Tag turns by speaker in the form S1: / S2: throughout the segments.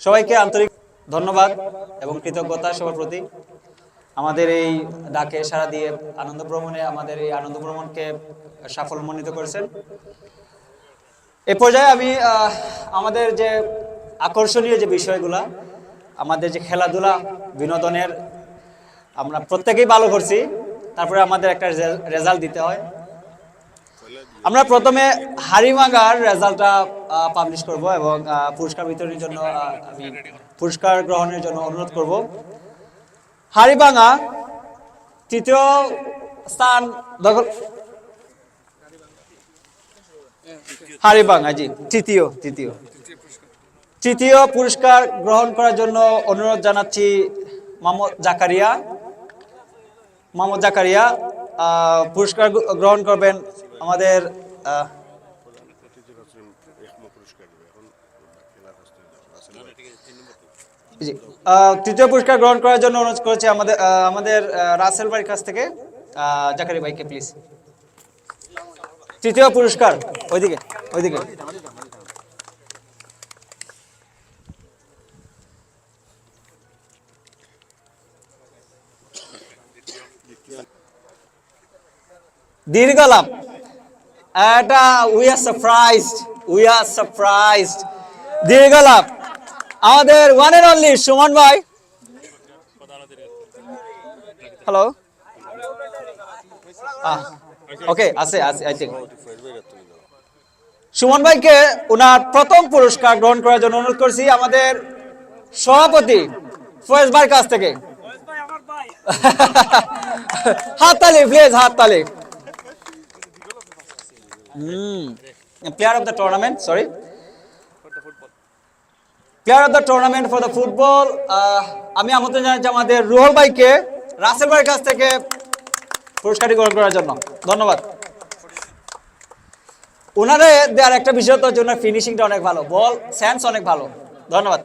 S1: সবাইকে আন্তরিক ধন্যবাদ এবং কৃতজ্ঞতা সবার প্রতি আমাদের এই ডাকে সারা দিয়ে আনন্দ ভ্রমণে, আমাদের এই আনন্দ ভ্রমণকে সাফল্যমণ্ডিত করেছেন। এ পর্যায়ে আমি আমাদের যে আকর্ষণীয় যে বিষয়গুলা, আমাদের যে খেলাধুলা বিনোদনের আমরা প্রত্যেকেই ভালো করছি, তারপরে আমাদের একটা রেজাল্ট দিতে হয়। আমরা প্রথমে হারিমাঙ্গার রেজাল্টটা পাবলিশ করব এবং পুরস্কার বিতরণের জন্য আমি পুরস্কার গ্রহণের জন্য অনুরোধ করব। হারিবাঙ্গা তৃতীয় স্থান দখল হারিবাঙ্গা জি, তৃতীয় তৃতীয়। তৃতীয় পুরস্কার গ্রহণ করার জন্য অনুরোধ জানাচ্ছি মোহাম্মদ জাকারিয়া। মোহাম্মদ জাকারিয়া পুরস্কার গ্রহণ করবেন আমাদের তৃতীয় পুরস্কার গ্রহণ করার জন্য অনুরোধ করেছে আমাদের আমাদের রাসেল ভাইয়ের কাছ থেকে জাকারি ভাইকে প্লিজ তৃতীয় পুরস্কার, ওইদিকে ওইদিকে। দীর্ঘলাভ। এটা we are surprised we are surprised দীর্ঘলাভ আমাদের ওয়ান এন্ড অনলি সুমন ভাই। হ্যালো ওকে আছে আছে আই থিঙ্ক সুমন ভাইকে ওনার প্রথম পুরস্কার গ্রহণ করার জন্য অনুরোধ করছি আমাদের সভাপতি ফয়েজ ভাইয়ের কাছ থেকে। হাততালি প্লিজ হাততালি। Player of the tournament sorry player of the tournament for the football আমি আমন্ত্রণ জানাচ্ছি আমাদের রুহল ভাইকে, রাসেল ভাইয়ের কাছ থেকে পুরস্কারটি গ্রহণ করার জন্য। ধন্যবাদ। ওনারে দেওয়ার একটা বিষয় হচ্ছে ওনার ফিনিশিংটা অনেক ভালো। বল সেন্স অনেক ভালো। ধন্যবাদ।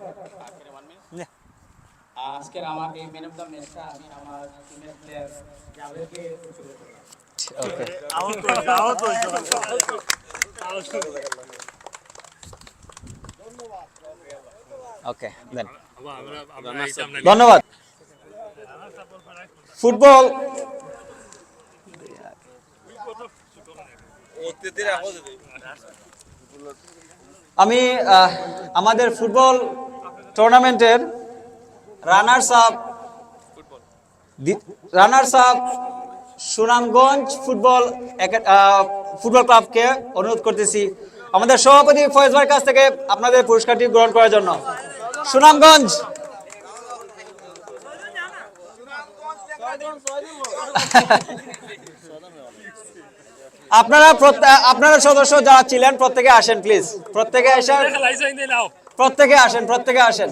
S2: আজকের আমার এই ম্যান অফ দ্য ম্যাচটা আমি আমার টিমের প্লেয়ার জাভেদকে
S1: ওকে ওকে দেন ধন্যবাদ। ফুটবল। আমি আমাদের ফুটবল টুর্নামেন্টের runners up runners up Sunamganj football football ক্লাবকে অনুরোধ করতেছি। আমাদের সভাপতি ফয়েজ ভাইয়ের কাছ থেকে আপনাদের পুরস্কারটি গ্রহণ করার জন্য। সুনামগঞ্জ! আপনারা আপনারা সদস্য যারা ছিলেন প্রত্যেকে আসেন প্লিজ প্রত্যেকে আসেন প্রত্যেকে আসেন প্রত্যেকে আসেন।